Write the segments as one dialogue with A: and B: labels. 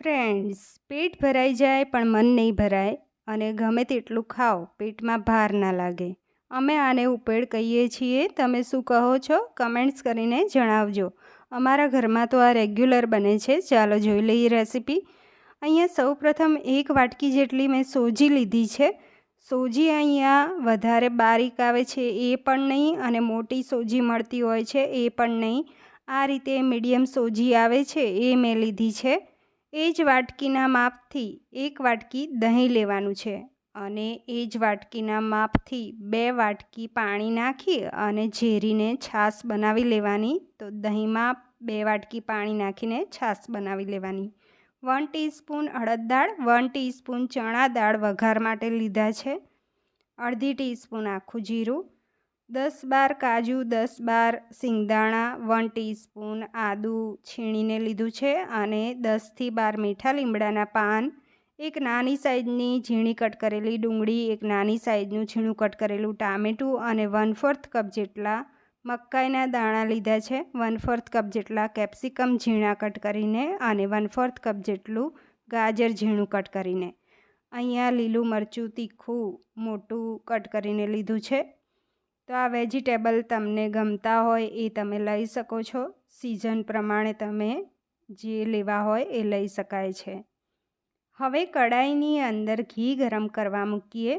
A: Friends, પેટ ભરાઈ જાય પણ મન નહીં ભરાય અને ગમે તેટલું ખાઓ, પેટમાં ભાર ના લાગે. અમે આને ઉપેડ કહીએ છીએ. તમે શું કહો છો? કમેન્ટ્સ કરીને જણાવજો. અમારા ઘરમાં તો આ રેગ્યુલર બને છે. ચાલો જોઈ લઈએ રેસીપી. અહીંયા સૌપ્રથમ એક વાટકી જેટલી મેં સોજી લીધી છે. સોજી અહીંયા વધારે બારીક આવે છે એ પણ નહીં અને મોટી સોજી મળતી હોય છે એ પણ નહીં. આ રીતે મીડિયમ સોજી આવે છે એ મેં લીધી છે. એ જ વાટકીના માપથી એક વાટકી દહીં લેવાનું છે અને એ જ વાટકીના માપથી બે વાટકી પાણી નાખી અને ઝેરીને છાશ બનાવી લેવાની. તો દહીંમાં બે વાટકી પાણી નાખીને છાશ બનાવી લેવાની. વન ટીસ્પૂન અડદ દાળ, વન ટીસ્પૂન ચણા દાળ વઘાર માટે લીધા છે. અડધી ટીસ્પૂન આખું જીરું દસ બાર કાજુ, દસ બાર સિંગદાણા, વન ટીસ્પૂન આદું છીણીને લીધું છે અને દસથી બાર મીઠા લીમડાના પાન, એક નાની સાઇઝની ઝીણી કટ કરેલી ડુંગળી, એક નાની સાઇઝનું ઝીણું કટ કરેલું ટામેટું અને વન ફોર્થ કપ જેટલા મકાઈના દાણા લીધા છે. વન ફોર્થ કપ જેટલા કેપ્સિકમ ઝીણા કટ કરીને અને વન ફોર્થ કપ જેટલું ગાજર ઝીણું કટ કરીને. અહીંયા લીલું મરચું તીખું, મોટું કટ કરીને લીધું છે. તો આ વેજીટેબલ તમને ગમતા હોય એ તમે લઈ શકો છો. સિઝન પ્રમાણે તમે જે લેવા હોય એ લઈ શકાય છે. હવે કડાઈની અંદર ઘી ગરમ કરવા મૂકીએ.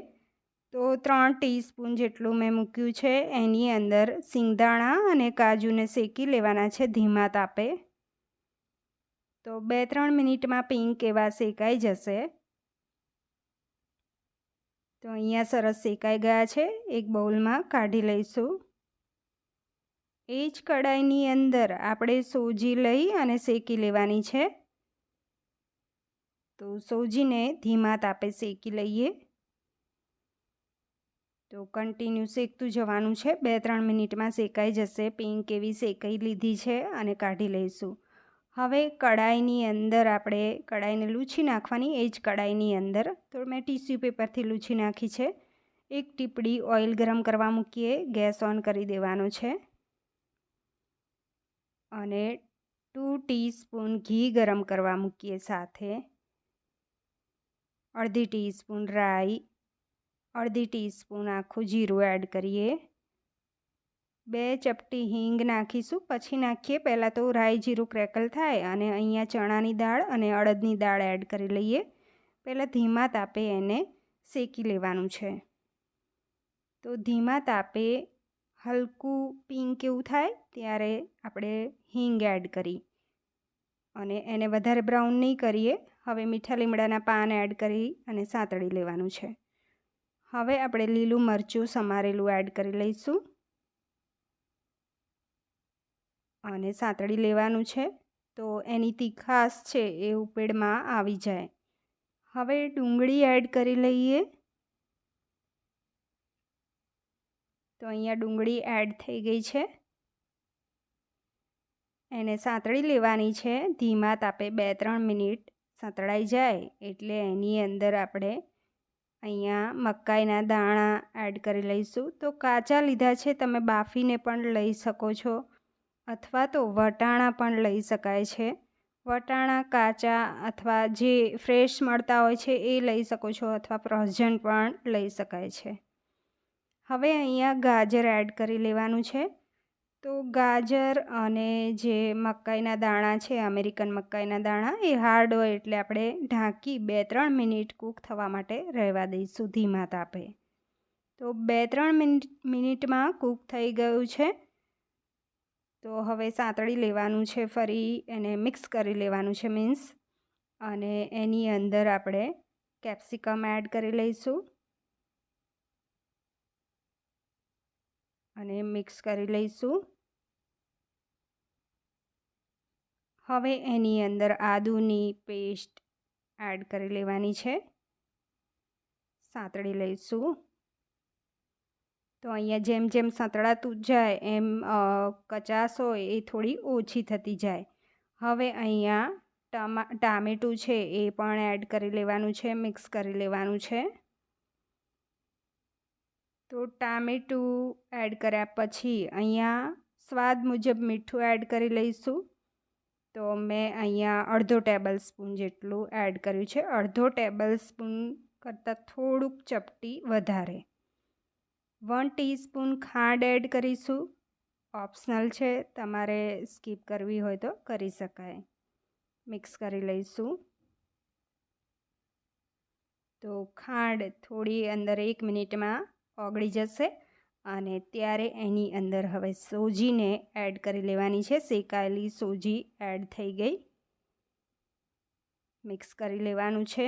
A: તો ત્રણ ટીસ્પૂન જેટલું મેં મૂક્યું છે. એની અંદર સિંગદાણા અને કાજુને શેકી લેવાના છે ધીમા તાપે. તો બે ત્રણ મિનિટમાં પિંક એવા શેકાઈ જશે. તો અહીંયા સરસ શેકાઈ ગયા છે. એક બાઉલમાં કાઢી લઈશું. એ જ કડાઈની અંદર આપણે સોજી લઈ અને શેકી લેવાની છે. તો સોજીને ધીમા તાપે શેકી લઈએ. તો કન્ટિન્યુ શેકતું જવાનું છે. બે ત્રણ મિનિટમાં શેકાઈ જશે. પિંક એવી શેકાઈ લીધી છે અને કાઢી લઈશું. હવે કડાઈની અંદર આપણે કડાઈને લૂછી નાખવાની, એ જ કડાઈની અંદર. તો મેં ટીસ્યુ પેપરથી લૂછી નાખી છે. એક ટીપડી ઓઇલ ગરમ કરવા મૂકીએ, ગેસ ઓન કરી દેવાનો છે. અને ટુ ટીસ્પૂન ઘી ગરમ કરવા મૂકીએ સાથે. અડધી ટીસ્પૂન રાઈ, અડધી ટીસ્પૂન આખું જીરું એડ કરીએ. બે ચપટી હિંગ નાખીશું. પછી નાખીએ, પહેલાં તો રાઈ જીરું ક્રેકલ થાય અને અહીંયા ચણાની દાળ અને અડદની દાળ એડ કરી લઈએ. પહેલાં ધીમા તાપે એને શેકી લેવાનું છે. તો ધીમા તાપે હલકું પિંક એવું થાય, ત્યારે આપણે હિંગ એડ કરી. અને એને વધારે બ્રાઉન નહીં કરીએ. હવે મીઠા લીમડાના પાન એડ કરી અને સાંતળી લેવાનું છે. હવે આપણે લીલું મરચું સમારેલું એડ કરી લઈશું. અને સાંતળી લેવાનું છે, તો એની તીખાશ છે એ ઉપેડમાં આવી જાય. હવે ડુંગળી એડ કરી લઈએ. તો અહીંયા ડુંગળી એડ થઈ ગઈ છે. એને સાંતળી લેવાની છે. ધીમા તાપે બે ત્રણ મિનિટ સાંતળાઈ જાય એટલે એની અંદર આપણે અહીંયા મકાઈના દાણા એડ કરી લઈશું. તો કાચા લીધા છે, તમે બાફીને પણ લઈ શકો છો. અથવા તો વટાણા પણ લઈ શકાય છે. વટાણા કાચા અથવા જે ફ્રેશ મળતા હોય છે એ લઈ શકો છો અથવા ફ્રોઝન પણ લઈ શકાય છે. હવે અહીંયા ગાજર એડ કરી લેવાનું છે. તો ગાજર અને જે મકાઈના દાણા છે, અમેરિકન મકાઈના દાણા, એ હાર્ડ હોય એટલે આપણે ઢાંકી બે ત્રણ મિનિટ કૂક થવા માટે રહેવા દઈશું ધીમા તાપે. તો બે ત્રણ મિનિટ મિનિટમાં કૂક થઈ ગયું છે. તો હવે સાંતળી લેવાનું છે ફરી, એને મિક્સ કરી લેવાનું છે મીન્સ. અને એની અંદર આપણે કેપ્સિકમ એડ કરી લઈશું. અને મિક્સ કરી લઈશું. હવે એની અંદર આદુની પેસ્ટ એડ કરી લેવાની છે. સાંતળી લઈશું. તો અહીંયા જેમ જેમ સંતળાતું જાય, એમ કચાશ હોય એ થોડી ઓછી થતી જાય. હવે અહીંયા ટમા, ટામેટું છે એ પણ એડ કરી લેવાનું છે, મિક્સ કરી લેવાનું છે. તો ટામેટું એડ કર્યા પછી અહીંયા સ્વાદ મુજબ મીઠું એડ કરી લઈશું. તો મેં અહીંયા અડધો ટેબલ સ્પૂન જેટલું એડ કર્યું છે. અડધો ટેબલ સ્પૂન કરતાં થોડુંક ચપટી વધારે. વન ટીસ્પૂન ખાંડ એડ કરીશું. ઓપ્શનલ છે, તમારે સ્કીપ કરવી હોય તો કરી શકાય. મિક્સ કરી લઈશું. તો ખાંડ થોડી અંદર એક મિનિટમાં ઓગળી જશે અને ત્યારે એની અંદર હવે સોજીને એડ કરી લેવાની છે. શેકાયેલી સોજી એડ થઈ ગઈ. મિક્સ કરી લેવાનું છે.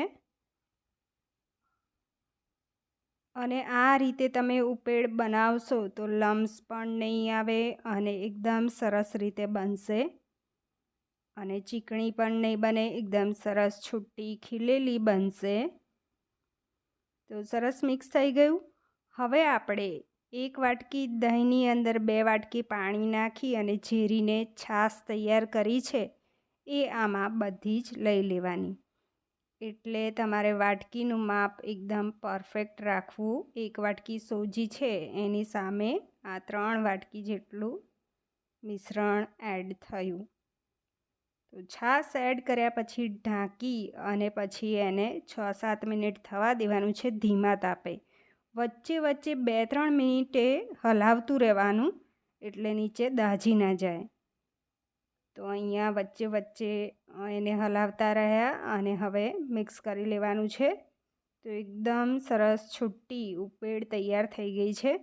A: અને આ રીતે તમે ઉપેડ બનાવશો તો લમ્સ પણ નહીં આવે અને એકદમ સરસ રીતે બનશે. અને ચીકણી પણ નહીં બને, એકદમ સરસ છૂટી ખીલેલી બનશે. તો સરસ મિક્સ થઈ ગયું. હવે આપણે એક વાટકી દહીંની અંદર બે વાટકી પાણી નાખી અને ઝેરીને છાશ તૈયાર કરી છે. એ આમાં બધી જ લઈ લેવાની. એટલે તમારે વાટકીનું માપ એકદમ પરફેક્ટ રાખવું. એક વાટકી સોજી છે, એની સામે આ ત્રણ વાટકી જેટલું મિશ્રણ એડ થયું. તો છાશ એડ કર્યા પછી ઢાંકી અને પછી એને છ સાત મિનિટ થવા દેવાનું છે, ધીમા તાપે. વચ્ચે વચ્ચે બે ત્રણ મિનિટે હલાવતું રહેવાનું, એટલે નીચે દાજી ના જાય. તો અહીંયા વચ્ચે વચ્ચે એને હલાવતા રહ્યા અને હવે મિક્સ કરી લેવાનું છે. તો એકદમ સરસ છુટ્ટી ઉપેડ તૈયાર થઈ ગઈ છે.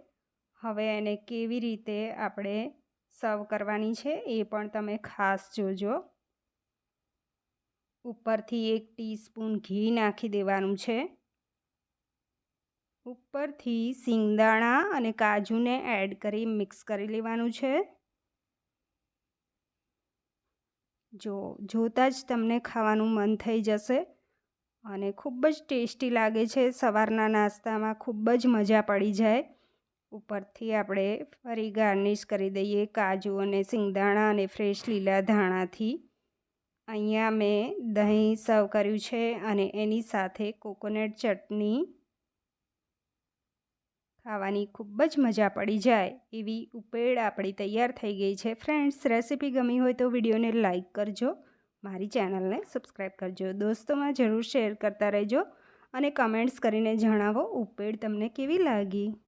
A: હવે એને કેવી રીતે આપણે સર્વ કરવાની છે એ પણ તમે ખાસ જોજો. ઉપરથી એક ટીસ્પૂન ઘી નાખી દેવાનું છે. ઉપરથી સિંગદાણા અને કાજુને એડ કરી મિક્સ કરી લેવાનું છે. જો જોતાં જ તમને ખાવાનું મન થઈ જશે અને ખૂબ જ ટેસ્ટી લાગે છે, સવારના નાસ્તામાં ખૂબ જ મજા પડી જાય. ઉપરથી આપણે ફરી ગાર્નિશ કરી દઈએ કાજુ અને સિંગદાણા અને ફ્રેશ લીલા ધાણાથી. અહીંયા મેં દહીં સર્વ કર્યું છે અને એની સાથે કોકોનટ ચટણી ખાવાની ખૂબ જ મજા પડી જાય એવી ઉપેડ આપણી તૈયાર થઈ ગઈ છે. ફ્રેન્ડ્સ, રેસીપી ગમી હોય તો વિડીયોને લાઇક કરજો, મારી ચેનલને સબસ્ક્રાઈબ કરજો. દોસ્તોમાં જરૂર શેર કરતા રહેજો અને કમેન્ટ્સ કરીને જણાવો ઉપેડ તમને કેવી લાગી?